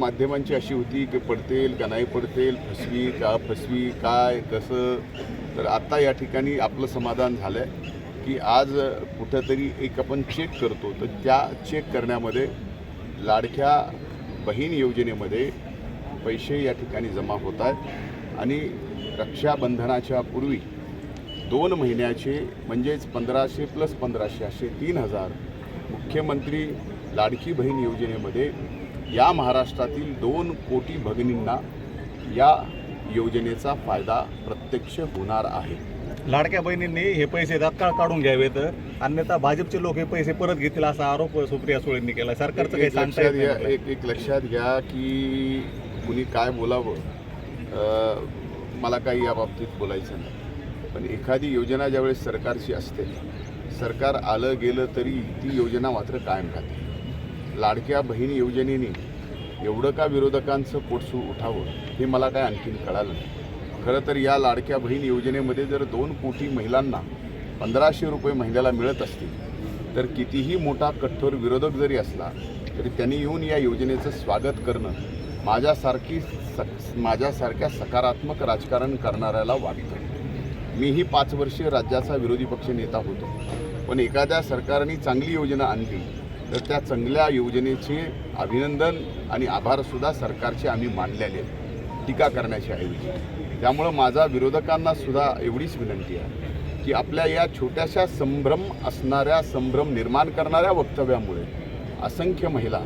माध्यमांची अशी होती की पडतील का नाही पडतील फसवी का फसवी काय कसं? तर आता या ठिकाणी आपलं समाधान झालं आहे की आज कुठंतरी एक आपण चेक करतो. तर त्या चेक करण्यामध्ये लाडक्या बहीण योजनेमध्ये पैसे या ठिकाणी जमा होत आहेत. आणि रक्षाबंधनाच्या पूर्वी दोन महिन्याचे म्हणजेच पंधराशे प्लस पंधराशे असे तीन हजार मुख्यमंत्री लाडकी बहीण योजनेमध्ये या महाराष्ट्रातील दोन कोटी भगिनींना या योजनेचा फायदा प्रत्यक्ष होणार आहे. लाडक्या बहिणींनी हे पैसे तात्काळ काढून घ्यावेत. अन्यथा भाजपचे लोक हे पैसे परत घेतील असा आरोप सुप्रिया सुळेंनी केला. सरकारचं काही सांगता लक्षात येत घ्या नाही एक एक लक्षात घ्या की कुणी काय बोलावं अ, मला काही या बाबतीत बोलायचं नाही. पण एखादी योजना ज्यावेळेस सरकारची असते सरकार आलं गेलं तरी ती योजना मात्र कायम राहते. लाडक्या बहीण योजनेने एवढं का विरोधकांचं पोटसू उठावं हे मला काय आणखीन कळालं नाही. खरं तर या लाडक्या बहीण योजनेमध्ये जर दोन कोटी महिलांना पंधराशे रुपये महिन्याला मिळत असतील तर कितीही मोठा कठोर विरोधक जरी असला तरी त्यांनी येऊन या योजनेचं स्वागत करणं माझ्यासारखी सक माझ्यासारख्या सकारात्मक राजकारण करणाऱ्याला वाटतं. मीही पाच वर्षे राज्याचा विरोधी पक्ष नेता होतो पण एखाद्या सरकारने चांगली योजना आणली तर त्या चांगल्या योजनेचे अभिनंदन आणि आभारसुद्धा सरकारचे आम्ही मानलेले टीका करण्याच्या ऐवजी. त्यामुळं माझा विरोधकांना सुद्धा एवढीच विनंती आहे की आपल्या या छोट्याशा संभ्रम असणाऱ्या संभ्रम निर्माण करणाऱ्या वक्तव्यामुळे असंख्य महिला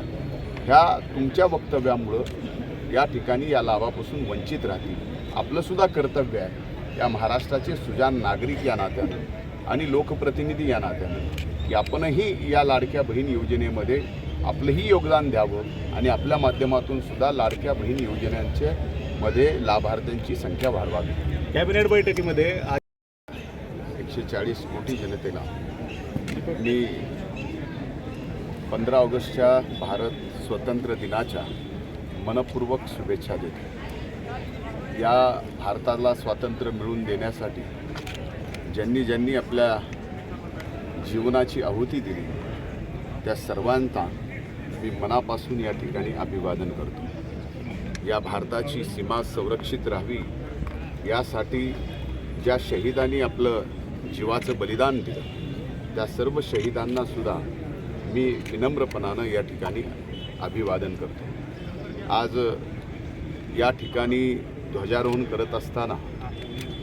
ह्या तुमच्या वक्तव्यामुळं या ठिकाणी या लाभापासून वंचित राहतील. आपलंसुद्धा कर्तव्य आहे. या महाराष्ट्राचे सुजान नागरिक या नात्यानं आणि लोकप्रतिनिधी या नात्यानं की आपणही या लाडक्या बहीण योजनेमध्ये आपलंही योगदान द्यावं आणि आपल्या माध्यमातून सुद्धा लाडक्या बहीण योजनांच्या मध्ये लाभार्थ्यांची संख्या वाढवावी. कॅबिनेट बैठकीमध्ये आज एकशे चाळीस कोटी जनतेला मी पंधरा ऑगस्टच्या भारत स्वतंत्र दिनाच्या मनपूर्वक शुभेच्छा देतो. या भारताला स्वातंत्र्य मिळवून देण्यासाठी ज्यांनी ज्यांनी आपल्या जीवनाची आहुती दिली. त्या सर्वांचा मी मनापासून या ठिकाणी अभिवादन करतो. या भारताची सीमा संरक्षित राहावी यासाठी ज्या शहीदांनी आपलं जीवाचं बलिदान दिलं त्या सर्व शहीदांना सुद्धा मी विनम्रपणानं या ठिकाणी अभिवादन करतो. आज या ठिकाणी ध्वजारोहण करत असताना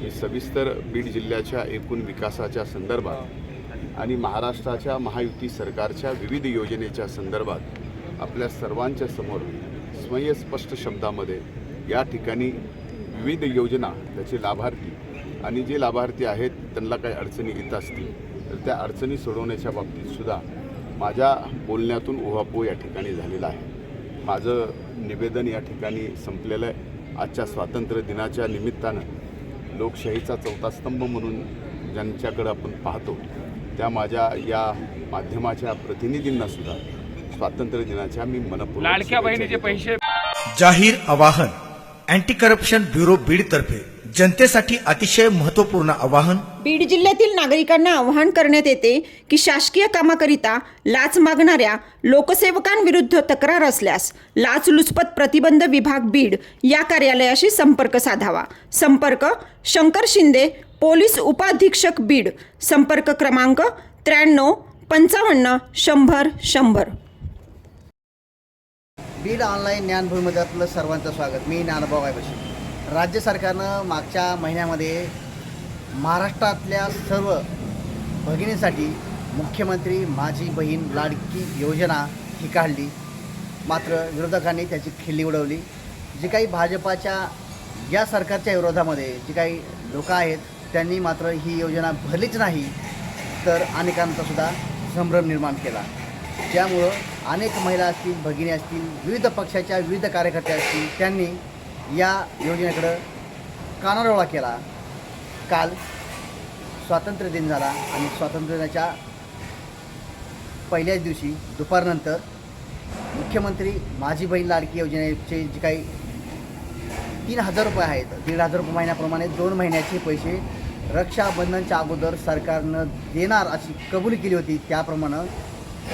मी सविस्तर बीड जिल्ह्याच्या एकूण विकासाच्या संदर्भात आणि महाराष्ट्राच्या महायुती सरकारच्या विविध योजनेच्या संदर्भात आपल्या सर्वांच्या समोर स्वयंस्पष्ट शब्दामध्ये या ठिकाणी विविध योजना त्याचे लाभार्थी आणि जे लाभार्थी आहेत त्यांना काही अडचणी येत असतील तर त्या अडचणी सोडवण्याच्या बाबतीत सुद्धा माझ्या बोलण्यातून उहापोह या ठिकाणी झालेला आहे. माझं निवेदन या ठिकाणी संपलेलं आहे. आजच्या स्वातंत्र्य दिनाच्या निमित्तानं लोकशाहीचा चौथा स्तंभ म्हणून ज्यांच्याकडं आपण पाहतो त्या माझ्या या माध्यमाच्या प्रतिनिधींना सुद्धा स्वातंत्र्य दिनाच्या मी मनपूर्वक लाडक्या बहिणीचे. पैसे जाहीर आवाहन अँटी करप्शन ब्युरो बीड तर्फे. जनतेसाठी अतिशय महत्त्वपूर्ण आवाहन. बीड जिल्ह्यातील नागरिकांना आवाहन करण्यात येते की शासकीय कामाकरिता लाच मागणाऱ्या लोकसेवकांविरुद्ध तक्रार असल्यास लाचलुचपत प्रतिबंध विभाग बीड या कार्यालयाशी संपर्क साधावा. संपर्क शंकर शिंदे पोलीस उपाधीक्षक बीड संपर्क क्रमांक त्र्याण्णव पंचावन्न शंभर शंभर. बीड ऑनलाईन ज्ञानभूमीमध्ये आपलं सर्वांचं स्वागत. मी ज्ञानभाऊ बशी राज्य सरकारनं मागच्या महिन्यामध्ये महाराष्ट्रातल्या सर्व भगिनींसाठी मुख्यमंत्री माझी बहीण लाडकी योजना ही काढली. मात्र विरोधकांनी त्याची खिल्ली उडवली. जी काही भाजपाच्या या सरकारच्या विरोधामध्ये जी काही लोकं आहेत त्यांनी मात्र ही योजना भरलीच नाही. तर अनेकांचा सुद्धा संभ्रम निर्माण केला. त्यामुळं अनेक महिला असतील भगिनी असतील विविध पक्षाच्या विविध कार्यकर्ते असतील त्यांनी या योजनेकडं कानारोळा केला. काल स्वातंत्र्य दिन झाला आणि स्वातंत्र्य दिनाच्या पहिल्याच दिवशी दुपारनंतर मुख्यमंत्री माझी बहीण लाडकी योजनेचे जे काही तीन हजार रुपये आहेत दीड हजार रुपये महिन्याप्रमाणे दोन महिन्याचे पैसे रक्षाबंधनच्या अगोदर सरकारनं देणार अशी कबुली केली होती. त्याप्रमाणे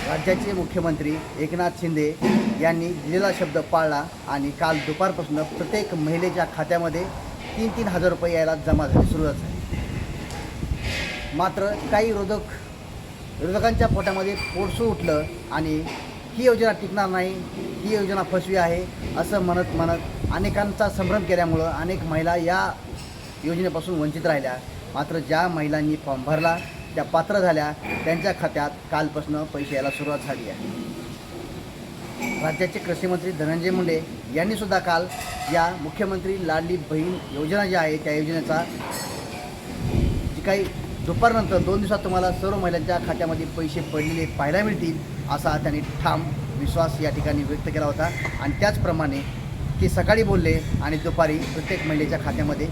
राज्याचे मुख्यमंत्री एकनाथ शिंदे यांनी दिलेला शब्द पाळला आणि काल दुपारपासून प्रत्येक महिलेच्या खात्यामध्ये तीन तीन हजार रुपये यायला जमा झाली सुरुवात झाली. मात्र काही विरोधक विरोधकांच्या पोटामध्ये पोटसू उठलं आणि ही योजना टिकणार नाही ही योजना फसवी आहे असं म्हणत म्हणत अनेकांचा संभ्रम केल्यामुळं अनेक महिला या योजनेपासून वंचित राहिल्या. मात्र ज्या महिलांनी फॉर्म भरला त्या पात्र झाल्या त्यांच्या खात्यात कालपासून पैसे यायला सुरुवात झाली आहे. राज्याचे कृषीमंत्री धनंजय मुंडे यांनी सुद्धा काल या मुख्यमंत्री लाडली बहीण योजना जी आहे त्या योजनेचा जी काही दुपारनंतर दोन दिवसात तुम्हाला सर्व महिलांच्या खात्यामध्ये पैसे पडलेले पाहायला मिळतील असा त्यांनी ठाम विश्वास या ठिकाणी व्यक्त केला होता. आणि त्याचप्रमाणे ते सकाळी बोलले आणि दुपारी प्रत्येक महिलेच्या खात्यामध्ये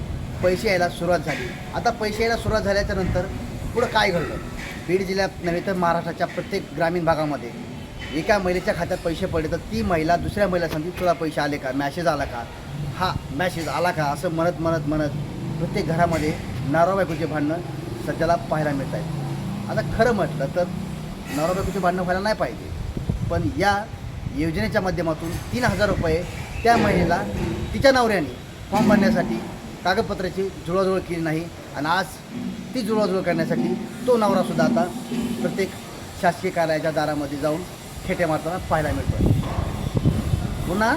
पैसे यायला सुरुवात झाली. आता पैसे यायला सुरुवात झाल्याच्यानंतर पुढं काय घडलं? बीड जिल्ह्यात नव्हे तर महाराष्ट्राच्या प्रत्येक ग्रामीण भागामध्ये एका महिलेच्या खात्यात पैसे पडले तर ती महिला दुसऱ्या महिला सांगते तुला पैसे आले का? मॅसेज आला का? हा मॅसेज आला का? असं म्हणत म्हणत म्हणत प्रत्येक घरामध्ये नवरा बायकोचे भांडणं सध्याला पाहायला मिळत आहेत आता खरं म्हटलं तर नवरा बायकोचे भांडणं व्हायला नाही पाहिजे. पण या योजनेच्या माध्यमातून तीन हजार रुपये त्या महिलेला तिच्या नवऱ्याने फॉर्म भरण्यासाठी कागदपत्राची जुळवाजुळव केली नाही. आणि आज ती जुळवाजुळव करण्यासाठी तो नवरासुद्धा आता प्रत्येक शासकीय कार्यालयाच्या दारामध्ये जाऊन खेटे मारताना पाहायला मिळतो पुन्हा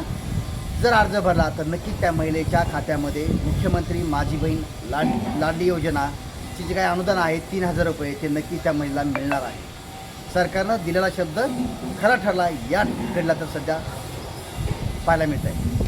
जर अर्ज भरला तर नक्की त्या महिलेच्या खात्यामध्ये मुख्यमंत्री माझी बहीण लाड लाडली योजनाची जे काही अनुदान आहे तीन हजार रुपये ते नक्की त्या महिला मिळणार आहे. सरकारनं दिलेला शब्द खरा ठरला या घडला तर सध्या पाहायला मिळत आहे